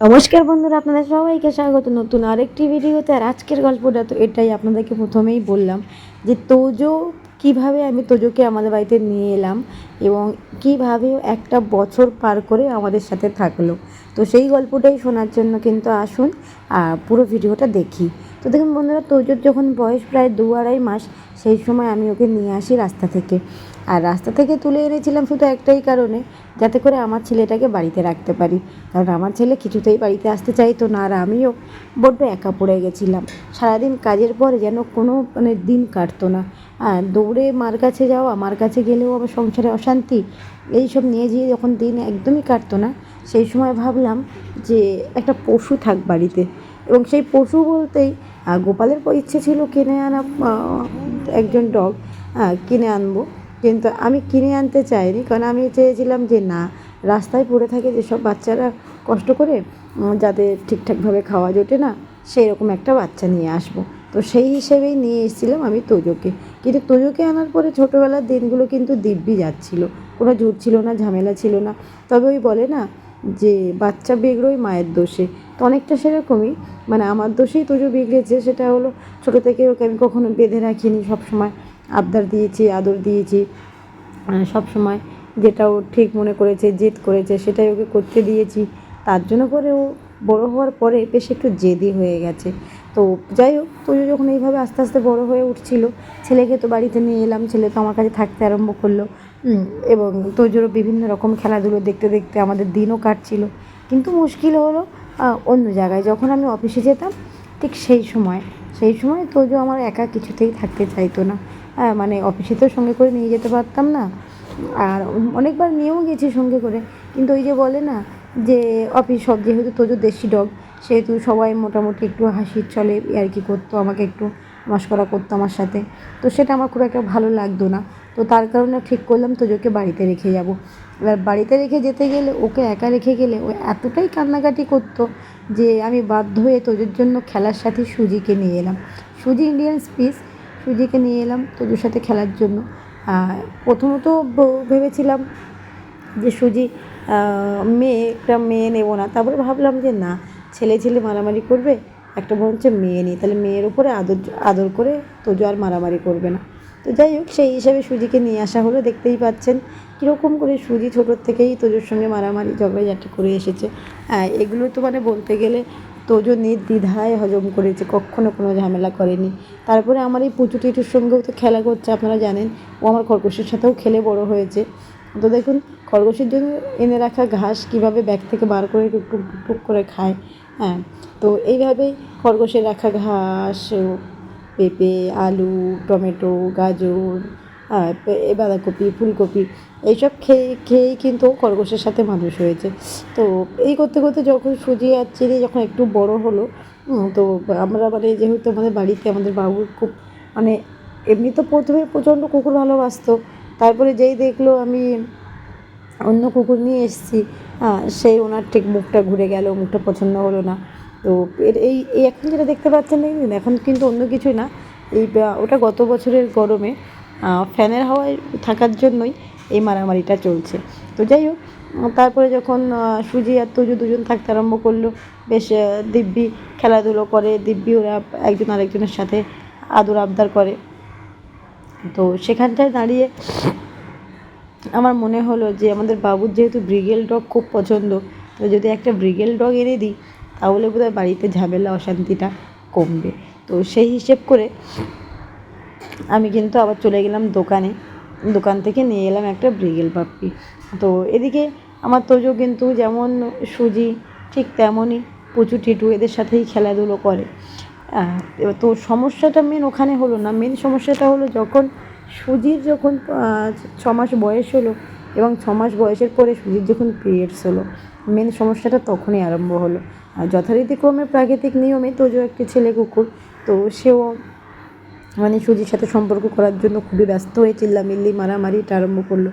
নমস্কার বন্ধুরা, আপনাদের সবাইকে স্বাগত। নতুন আরেকটি ভিডিওতে আর আজকের গল্পটা তো এটাই আপনাদেরকে প্রথমেই বললাম যে তোজো, কীভাবে আমি তোজোকে আমাদের বাড়িতে নিয়ে এলাম এবং কীভাবে একটা বছর পার করে আমাদের সাথে থাকল। তো সেই গল্পটাই শোনার জন্য কিন্তু আসুন পুরো ভিডিওটা দেখি। তো দেখুন বন্ধুরা, তোজোর যখন বয়স প্রায় দু আড়াই মাস, সেই সময় আমি ওকে নিয়ে আসি রাস্তা থেকে। আর রাস্তা থেকে তুলে এনেছিলাম শুধু একটাই কারণে, যাতে করে আমার ছেলেটাকে বাড়িতে রাখতে পারি। কারণ আমার ছেলে কিছুতেই বাড়িতে আসতে চাইতো না, আর আমিও বড্ড একা পড়ে গেছিলাম। সারাদিন কাজের পরে যেন কোনো মানে দিন কাটতো না। আর দৌড়ে মার কাছে যাওয়া মার কাছে গেলেও আমার সংসারে অশান্তি। এইসব নিয়ে যেয়ে যখন দিন একদমই কাটতো না, সেই সময় ভাবলাম যে একটা পশু থাক বাড়িতে। এবং সেই পশু বলতেই গোপালের ইচ্ছে ছিল কিনে আনা একজন ডগ কিনে আনব। কিন্তু আমি কিনে আনতে চাইনি, কারণ আমি চেয়েছিলাম যে না, রাস্তায় পড়ে থাকে যেসব বাচ্চারা কষ্ট করে যাদের ঠিকঠাকভাবে খাওয়া জোটে না সেই রকম একটা বাচ্চা নিয়ে আসব। তো সেই হিসেবেই নিয়ে এসেছিলাম আমি তোজোকে। কিন্তু তোজোকে আনার পরে ছোটোবেলার দিনগুলো কিন্তু দিব্যি যাচ্ছিল। কোনো ঝুট ছিল না, ঝামেলা ছিল না। তবে ওই বলে না যে বাচ্চা বিগড়োই মায়ের দোষে। তো অনেকটা সেরকমই মানে আমার দোষেই তোজো বিগড়েছে সেটা হলো ছোটো থেকে ওকে আমি কখনো বেঁধে রাখিনি, সবসময় আবদার দিয়েছি, আদর দিয়েছি সব সময় যেটা ও ঠিক মনে করেছে, জেদ করেছে, সেটাই ওকে করতে দিয়েছি। তার জন্য করে ও বড় হওয়ার পরে বেশ একটু জেদি হয়ে গেছে। তো যাই হোক তুইও যখন এইভাবে আস্তে আস্তে বড় হয়ে উঠছিল, ছেলেকে তো বাড়িতে নিয়ে এলাম, ছেলে তো আমার কাছে থাকতে আরম্ভ করল। এবং তোজোরও বিভিন্ন রকম খেলাধুলো দেখতে দেখতে আমাদের দিনও কাটছিল। কিন্তু মুশকিল হলো অন্য জায়গায় যখন আমি অফিসে যেতাম, ঠিক সেই সময় সেই সময় তোজো আমার একা কিছুতেই থাকতে চাইতো না। মানে অফিসে তো সঙ্গে করে নিয়ে যেতে পারতাম না, আর অনেকবার নিয়েও গেছি সঙ্গে করে। কিন্তু ওই যে বলে না যে অফিস সব যেহেতু তোজো দেশি ডগ সেহেতু সবাই মোটামুটি একটু হাসির চলে আর কি করতো, আমাকে একটু মস্করা করতো আমার সাথে। তো সেটা আমার খুব একটা ভালো লাগতো না। তো তার কারণে ঠিক করলাম তোজোকে বাড়িতে রেখে যাব। এবার বাড়িতে রেখে যেতে গেলে, ওকে একা রেখে গেলে ও এতটাই কান্নাকাটি করতো যে আমি বাধ্য হয়ে তোজোর জন্য খেলার সাথে সুজিকে নিয়ে এলাম। সুজি ইন্ডিয়ান স্পিস সুজিকে নিয়ে এলাম তোজোর সাথে খেলার জন্য। প্রথমত ভেবেছিলাম যে সুজি মেয়ে, একটা মেয়ে নেব না। তারপরে ভাবলাম যে না, ছেলে ছেলে মারামারি করবে, একটা বরঞ্চ মেয়ে নিই। তাহলে মেয়ের উপরে আদর আদর করে তোজো আর মারামারি করবে না। তো যাই হোক, সেই হিসাবে সুজিকে নিয়ে আসা হলো। দেখতেই পাচ্ছেন কীরকম করে সুজি ছোটোর থেকেই তোজোর সঙ্গে মারামারি, ঝগড়াঝাটি করে এসেছে। হ্যাঁ এগুলো তো মানে বলতে গেলে তোজো নির্দ্বিধায় হজম করেছে, কখনো কোনো ঝামেলা করেনি। তারপরে আমার এই পুচু টিটুর সঙ্গেও তো খেলা করছে, আপনারা জানেন। ও আমার খরগোশের সাথেও খেলে বড় হয়েছে। তো দেখুন খরগোশের জন্য এনে রাখা ঘাস কীভাবে ব্যাগ থেকে বার করে টুক টুক টুক টুক করে খায় হ্যাঁ। তো এইভাবেই খরগোশের রাখা ঘাস পেঁপে, আলু, টমেটো, গাজর হ্যাঁ বাঁধাকপি, ফুলকপি, এইসব খেয়ে, খেয়েই কিন্তু খরগোশের সাথে মানুষ হয়েছে। তো এই করতে করতে যখন সুজি আর চিনি যখন একটু বড় হলো তো আমরা মানে যেহেতু আমাদের বাড়িতে আমাদের বাবুর খুব মানে এমনি তো প্রথমে প্রচণ্ড কুকুর ভালোবাসতো, তারপরে যেই দেখল আমি অন্য কুকুর নিয়ে এসেছি। সেই ওনার ঠিক মুখটা ঘুরে গেল, মুখটা পছন্দ হলো না। তো এর এই এই এখন যেটা দেখতে পাচ্ছেন এখন কিন্তু অন্য কিছুই না। এই ওটা গত বছরের গরমে ফ্যানের হাওয়ায় থাকার জন্যই এই মারামারিটা চলছে। তো যাই হোক, তারপরে যখন সুজি আর তুজু দুজন থাকতে আরম্ভ করল, বেশ দিব্যি খেলাধুলো করে, দিব্যি ওরা একজন আরেকজনের সাথে আদর আবদার করে। তো সেখানটায় দাঁড়িয়ে আমার মনে হলো যে আমাদের বাবুর যেহেতু ব্রিগেল ডগ খুব পছন্দ, তো যদি একটা ব্রিগেল ডগ এনে দিই, তাহলে বোধহয় বাড়িতে ঝামেলা, অশান্তিটা কমবে। তো সেই হিসেব করে আমি কিন্তু আবার চলে গেলাম দোকানে। দোকান থেকে নিয়ে এলাম একটা ব্রিগেল পাপ্পি তো এদিকে আমার তোজো কিন্তু যেমন সুজি ঠিক তেমনই পুচু টিটু এদের সাথেই খেলাধুলো করে। তো সমস্যাটা মেন ওখানে হলো না। মেন সমস্যাটা হলো যখন সুজির যখন আহ, ছ মাস বয়স হলো এবং ছ মাস বয়সের পরে সুজির যখন পিরিয়ডস হলো মেন সমস্যাটা তখনই আরম্ভ হলো। আর যথারীতিক্রমে প্রাকৃতিক নিয়মে তোজো একটি ছেলে কুকুর তো সেও মানে সুজির সাথে সম্পর্ক করার জন্য খুবই ব্যস্ত হয়ে চিল্লামিল্লি মারামারিটা আরম্ভ করল।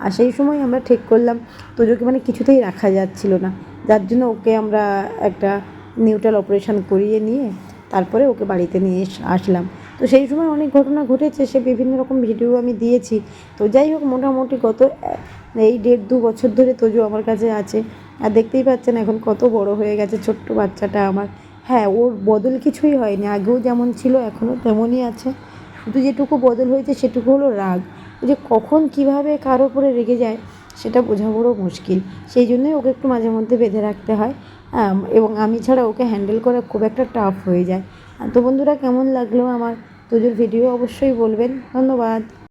আর সেই সময় আমরা ঠিক করলাম তোজোকে মানে কিছুতেই রাখা যাচ্ছিল না। যার জন্য ওকে আমরা একটা নিউট্রাল অপারেশন করিয়ে নিয়ে তারপরে ওকে বাড়িতে নিয়ে আসলাম। তো সেই সময় অনেক ঘটনা ঘটেছে, সে বিভিন্ন রকম ভিডিও আমি দিয়েছি। তো যাই হোক, মোটামুটি গত এই দেড় দু বছর ধরে তোজো আমার কাছে আছে। আর দেখতেই পাচ্ছেন এখন কত বড় হয়ে গেছে ছোট্ট বাচ্চাটা আমার। হ্যাঁ ওর বদল কিছুই হয়নি, আগেও যেমন ছিল, এখনও তেমনই আছে। শুধু যেটুকু বদল হয়েছে, সেটুকু হলো রাগ। যে কখন কীভাবে কার ওপরে রেগে যায়, সেটা বোঝা বড় মুশকিল। সেই জন্যই ওকে একটু মাঝে মধ্যে বেঁধে রাখতে হ্যাঁ। এবং আমি ছাড়া ওকে হ্যান্ডেল করা খুব একটা টাফ হয়ে যায়। তো বন্ধুরা, কেমন লাগল আমার তোজোর ভিডিও অবশ্যই বলবেন। ধন্যবাদ।